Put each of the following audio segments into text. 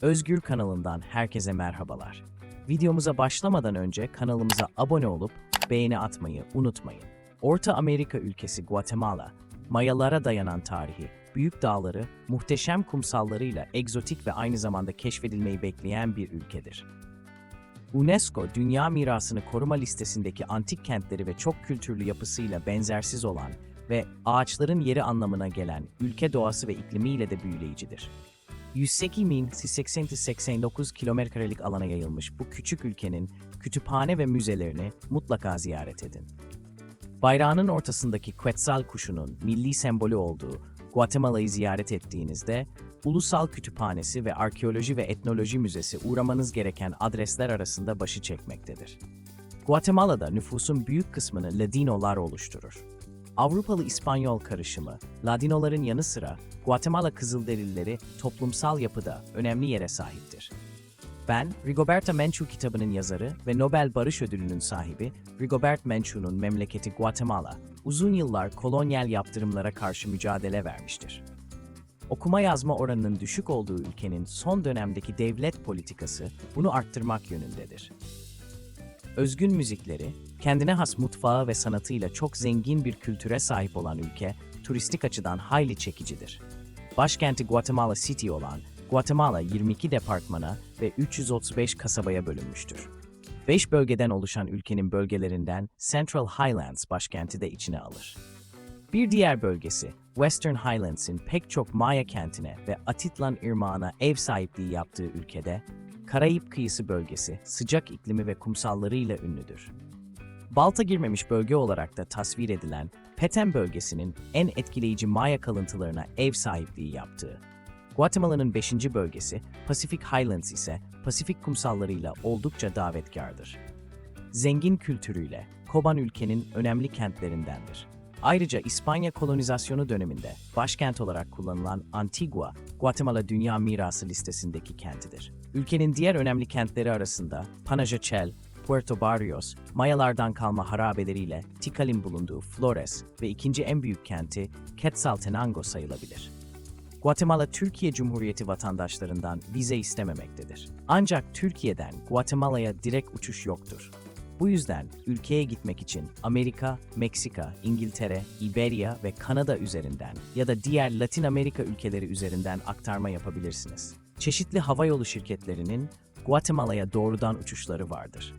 Özgür kanalından herkese merhabalar. Videomuza başlamadan önce kanalımıza abone olup beğeni atmayı unutmayın. Orta Amerika ülkesi Guatemala, Mayalara dayanan tarihi, büyük dağları, muhteşem kumsallarıyla egzotik ve aynı zamanda keşfedilmeyi bekleyen bir ülkedir. UNESCO Dünya Mirasını Koruma listesindeki antik kentleri ve çok kültürlü yapısıyla benzersiz olan ve ağaçların yeri anlamına gelen ülke doğası ve iklimiyle de büyüleyicidir. 108.689 kilometrelik alana yayılmış bu küçük ülkenin kütüphane ve müzelerini mutlaka ziyaret edin. Bayrağının ortasındaki Quetzal kuşunun milli sembolü olduğu Guatemala'yı ziyaret ettiğinizde Ulusal Kütüphanesi ve Arkeoloji ve Etnoloji Müzesi uğramanız gereken adresler arasında başı çekmektedir. Guatemala'da nüfusun büyük kısmını Ladinolar oluşturur. Avrupalı İspanyol karışımı, Ladinoların yanı sıra Guatemala Kızılderilileri toplumsal yapıda önemli yere sahiptir. Ben, Rigoberta Menchú kitabının yazarı ve Nobel Barış Ödülü'nün sahibi Rigobert Menchú'nun memleketi Guatemala, uzun yıllar kolonyal yaptırımlara karşı mücadele vermiştir. Okuma yazma oranının düşük olduğu ülkenin son dönemdeki devlet politikası bunu arttırmak yönündedir. Özgün müzikleri, kendine has mutfağı ve sanatıyla çok zengin bir kültüre sahip olan ülke, turistik açıdan hayli çekicidir. Başkenti Guatemala City olan Guatemala 22 departmana ve 335 kasabaya bölünmüştür. 5 bölgeden oluşan ülkenin bölgelerinden Central Highlands başkenti de içine alır. Bir diğer bölgesi, Western Highlands'in pek çok Maya kentine ve Atitlan Irmağı'na ev sahipliği yaptığı ülkede, Karayip kıyısı bölgesi sıcak iklimi ve kumsallarıyla ünlüdür. Balta girmemiş bölge olarak da tasvir edilen Petén bölgesinin en etkileyici Maya kalıntılarına ev sahipliği yaptığı. Guatemala'nın 5. bölgesi Pacific Highlands ise Pasifik kumsallarıyla oldukça davetkardır. Zengin kültürüyle Koban ülkenin önemli kentlerindendir. Ayrıca İspanya kolonizasyonu döneminde başkent olarak kullanılan Antigua, Guatemala Dünya Mirası listesindeki kentidir. Ülkenin diğer önemli kentleri arasında Panajachel, Puerto Barrios, Mayalardan kalma harabeleriyle Tikal bulunduğu Flores ve ikinci en büyük kenti Quetzaltenango sayılabilir. Guatemala Türkiye Cumhuriyeti vatandaşlarından vize istememektedir. Ancak Türkiye'den Guatemala'ya direkt uçuş yoktur. Bu yüzden ülkeye gitmek için Amerika, Meksika, İngiltere, İberya ve Kanada üzerinden ya da diğer Latin Amerika ülkeleri üzerinden aktarma yapabilirsiniz. Çeşitli havayolu şirketlerinin Guatemala'ya doğrudan uçuşları vardır.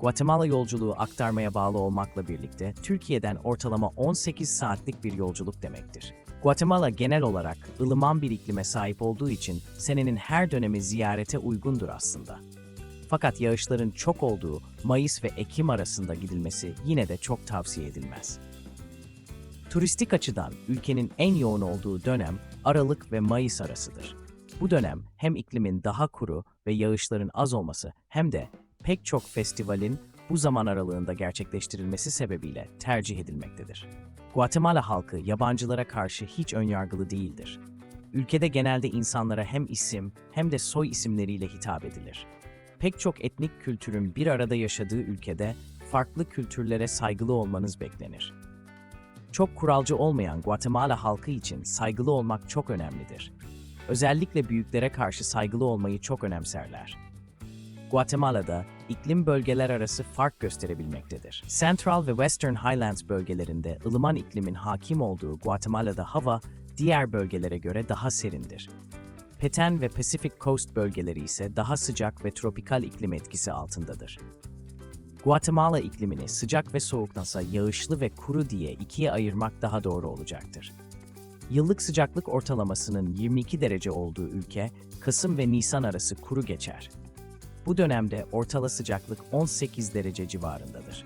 Guatemala yolculuğu aktarmaya bağlı olmakla birlikte Türkiye'den ortalama 18 saatlik bir yolculuk demektir. Guatemala genel olarak ılıman bir iklime sahip olduğu için senenin her dönemi ziyarete uygundur aslında. Fakat yağışların çok olduğu Mayıs ve Ekim arasında gidilmesi yine de çok tavsiye edilmez. Turistik açıdan ülkenin en yoğun olduğu dönem Aralık ve Mayıs arasıdır. Bu dönem hem iklimin daha kuru ve yağışların az olması hem de pek çok festivalin bu zaman aralığında gerçekleştirilmesi sebebiyle tercih edilmektedir. Guatemala halkı yabancılara karşı hiç önyargılı değildir. Ülkede genelde insanlara hem isim hem de soy isimleriyle hitap edilir. Pek çok etnik kültürün bir arada yaşadığı ülkede farklı kültürlere saygılı olmanız beklenir. Çok kuralcı olmayan Guatemala halkı için saygılı olmak çok önemlidir. Özellikle büyüklere karşı saygılı olmayı çok önemserler. Guatemala'da iklim bölgeler arası fark gösterebilmektedir. Central ve Western Highlands bölgelerinde ılıman iklimin hakim olduğu Guatemala'da hava diğer bölgelere göre daha serindir. Petén ve Pacific Coast bölgeleri ise daha sıcak ve tropikal iklim etkisi altındadır. Guatemala iklimini sıcak ve soğuktansa yağışlı ve kuru diye ikiye ayırmak daha doğru olacaktır. Yıllık sıcaklık ortalamasının 22 derece olduğu ülke, Kasım ve Nisan arası kuru geçer. Bu dönemde ortala sıcaklık 18 derece civarındadır.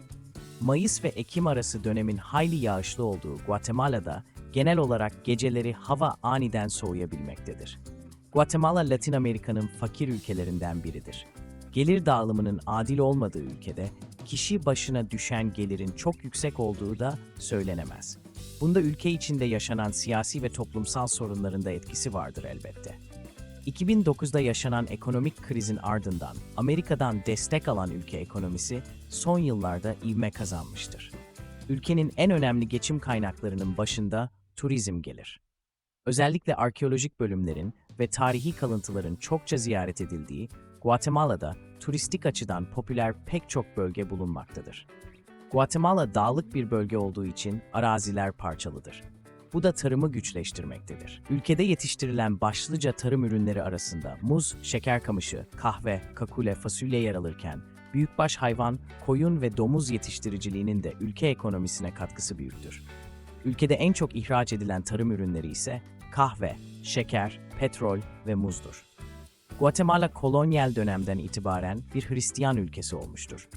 Mayıs ve Ekim arası dönemin hayli yağışlı olduğu Guatemala'da genel olarak geceleri hava aniden soğuyabilmektedir. Guatemala, Latin Amerika'nın fakir ülkelerinden biridir. Gelir dağılımının adil olmadığı ülkede kişi başına düşen gelirin çok yüksek olduğu da söylenemez. Bunda ülke içinde yaşanan siyasi ve toplumsal sorunların da etkisi vardır elbette. 2009'da yaşanan ekonomik krizin ardından Amerika'dan destek alan ülke ekonomisi son yıllarda ivme kazanmıştır. Ülkenin en önemli geçim kaynaklarının başında turizm gelir. Özellikle arkeolojik bölümlerin ve tarihi kalıntıların çokça ziyaret edildiği, Guatemala'da turistik açıdan popüler pek çok bölge bulunmaktadır. Guatemala dağlık bir bölge olduğu için araziler parçalıdır. Bu da tarımı güçleştirmektedir. Ülkede yetiştirilen başlıca tarım ürünleri arasında muz, şeker kamışı, kahve, kakule, fasulye yer alırken, büyükbaş hayvan, koyun ve domuz yetiştiriciliğinin de ülke ekonomisine katkısı büyüktür. Ülkede en çok ihraç edilen tarım ürünleri ise kahve, şeker, petrol ve muzdur. Guatemala kolonyal dönemden itibaren bir Hristiyan ülkesi olmuştur.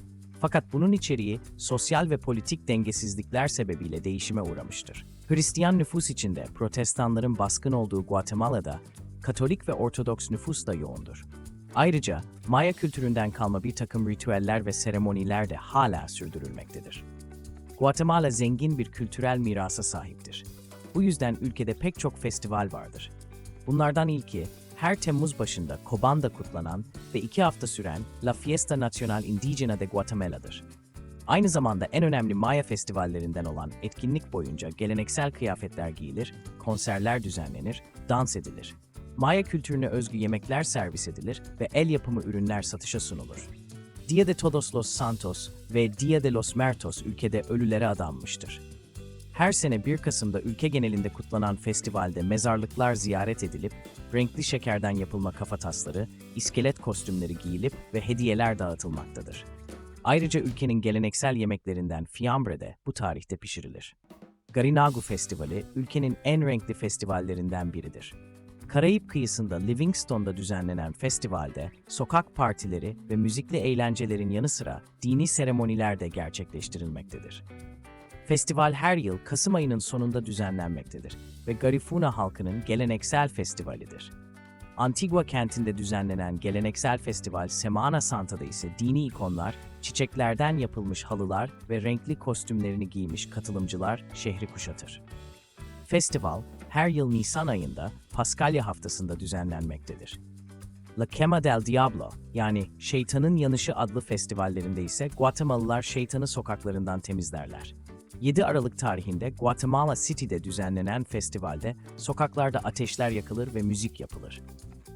Fakat bunun içeriği sosyal ve politik dengesizlikler sebebiyle değişime uğramıştır. Hristiyan nüfus içinde protestanların baskın olduğu Guatemala'da Katolik ve Ortodoks nüfus da yoğundur. Ayrıca Maya kültüründen kalma bir takım ritüeller ve seremoniler de hala sürdürülmektedir. Guatemala zengin bir kültürel mirasa sahiptir. Bu yüzden ülkede pek çok festival vardır. Bunlardan ilki her Temmuz başında Cobanda kutlanan ve iki hafta süren La Fiesta Nacional Indígena de Guatemala'dır. Aynı zamanda en önemli Maya festivallerinden olan etkinlik boyunca geleneksel kıyafetler giyilir, konserler düzenlenir, dans edilir. Maya kültürüne özgü yemekler servis edilir ve el yapımı ürünler satışa sunulur. Dia de Todos los Santos ve Dia de los Muertos ülkede ölülere adanmıştır. Her sene 1 Kasım'da ülke genelinde kutlanan festivalde mezarlıklar ziyaret edilip, renkli şekerden yapılma kafatasları, iskelet kostümleri giyilip ve hediyeler dağıtılmaktadır. Ayrıca ülkenin geleneksel yemeklerinden fiambre de bu tarihte pişirilir. Garinagu Festivali, ülkenin en renkli festivallerinden biridir. Karayip kıyısında Livingstone'da düzenlenen festivalde sokak partileri ve müzikli eğlencelerin yanı sıra dini seremoniler de gerçekleştirilmektedir. Festival her yıl Kasım ayının sonunda düzenlenmektedir ve Garifuna halkının geleneksel festivalidir. Antigua kentinde düzenlenen geleneksel festival Semana Santa'da ise dini ikonlar, çiçeklerden yapılmış halılar ve renkli kostümlerini giymiş katılımcılar şehri kuşatır. Festival her yıl Nisan ayında Paskalya haftasında düzenlenmektedir. La Quema del Diablo yani Şeytanın Yanışı adlı festivallerinde ise Guatemalılar şeytanı sokaklarından temizlerler. 7 Aralık tarihinde Guatemala City'de düzenlenen festivalde sokaklarda ateşler yakılır ve müzik yapılır.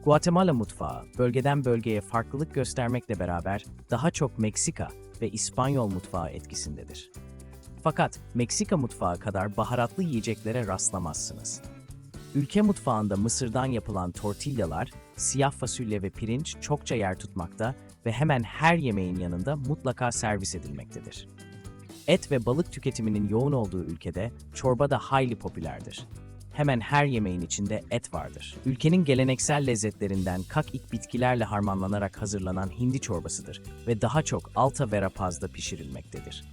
Guatemala mutfağı bölgeden bölgeye farklılık göstermekle beraber daha çok Meksika ve İspanyol mutfağı etkisindedir. Fakat Meksika mutfağı kadar baharatlı yiyeceklere rastlamazsınız. Ülke mutfağında Mısır'dan yapılan tortillalar, siyah fasulye ve pirinç çokça yer tutmakta ve hemen her yemeğin yanında mutlaka servis edilmektedir. Et ve balık tüketiminin yoğun olduğu ülkede çorba da hayli popülerdir. Hemen her yemeğin içinde et vardır. Ülkenin geleneksel lezzetlerinden kakik bitkilerle harmanlanarak hazırlanan hindi çorbasıdır ve daha çok alta ve rapazda pişirilmektedir.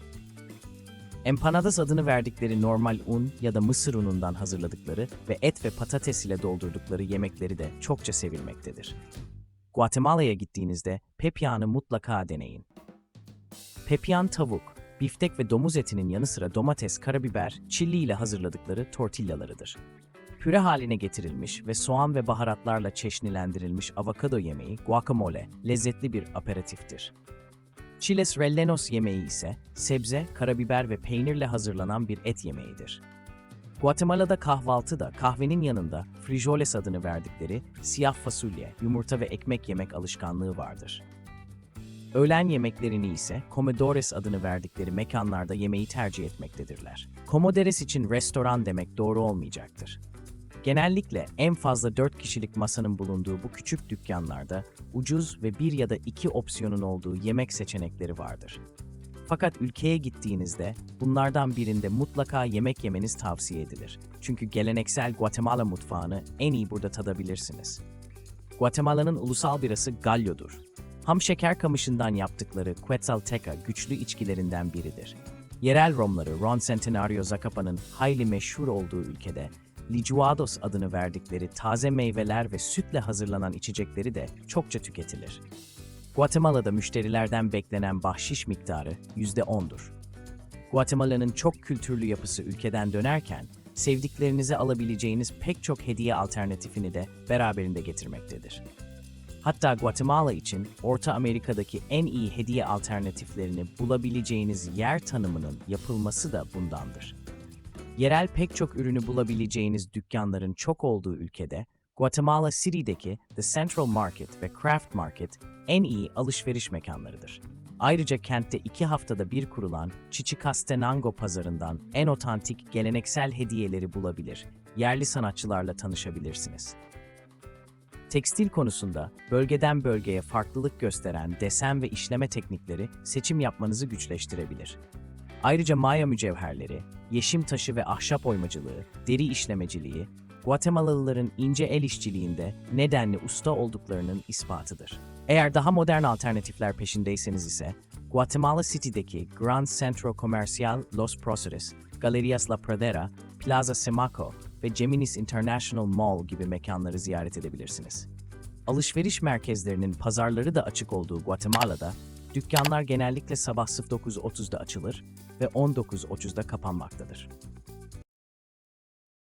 Empanadas adını verdikleri normal un ya da mısır unundan hazırladıkları ve et ve patates ile doldurdukları yemekleri de çokça sevilmektedir. Guatemala'ya gittiğinizde pepianı mutlaka deneyin. Pepian tavuk, biftek ve domuz etinin yanı sıra domates, karabiber, çilli ile hazırladıkları tortillalarıdır. Püre haline getirilmiş ve soğan ve baharatlarla çeşnilendirilmiş avokado yemeği guacamole lezzetli bir aperatiftir. Chiles rellenos yemeği ise sebze, karabiber ve peynirle hazırlanan bir et yemeğidir. Guatemala'da kahvaltı da kahvenin yanında frijoles adını verdikleri siyah fasulye, yumurta ve ekmek yemek alışkanlığı vardır. Öğlen yemeklerini ise comedores adını verdikleri mekanlarda yemeği tercih etmektedirler. Comoderes için restoran demek doğru olmayacaktır. Genellikle en fazla 4 kişilik masanın bulunduğu bu küçük dükkanlarda ucuz ve bir ya da iki opsiyonun olduğu yemek seçenekleri vardır. Fakat ülkeye gittiğinizde bunlardan birinde mutlaka yemek yemeniz tavsiye edilir. Çünkü geleneksel Guatemala mutfağını en iyi burada tadabilirsiniz. Guatemala'nın ulusal birası Gallo'dur. Ham şeker kamışından yaptıkları Quetzalteca güçlü içkilerinden biridir. Yerel romları Ron Centenario Zacapa'nın hayli meşhur olduğu ülkede licuados adını verdikleri taze meyveler ve sütle hazırlanan içecekleri de çokça tüketilir. Guatemala'da müşterilerden beklenen bahşiş miktarı %10'dur. Guatemala'nın çok kültürlü yapısı ülkeden dönerken, sevdiklerinize alabileceğiniz pek çok hediye alternatifini de beraberinde getirmektedir. Hatta Guatemala için Orta Amerika'daki en iyi hediye alternatiflerini bulabileceğiniz yer tanımının yapılması da bundandır. Yerel pek çok ürünü bulabileceğiniz dükkanların çok olduğu ülkede Guatemala City'deki The Central Market ve Craft Market en iyi alışveriş mekanlarıdır. Ayrıca kentte iki haftada bir kurulan Chichicastenango pazarından en otantik geleneksel hediyeleri bulabilir, yerli sanatçılarla tanışabilirsiniz. Tekstil konusunda bölgeden bölgeye farklılık gösteren desen ve işleme teknikleri seçim yapmanızı güçleştirebilir. Ayrıca Maya mücevherleri, yeşim taşı ve ahşap oymacılığı, deri işlemeciliği, Guatemalalıların ince el işçiliğinde nedenli usta olduklarının ispatıdır. Eğer daha modern alternatifler peşindeyseniz ise, Guatemala City'deki Grand Centro Comercial Los Proceres, Galerias La Pradera, Plaza Semaco ve Geminis International Mall gibi mekanları ziyaret edebilirsiniz. Alışveriş merkezlerinin pazarları da açık olduğu Guatemala'da, dükkanlar genellikle sabah 09.30'da açılır ve 19.30'da kapanmaktadır.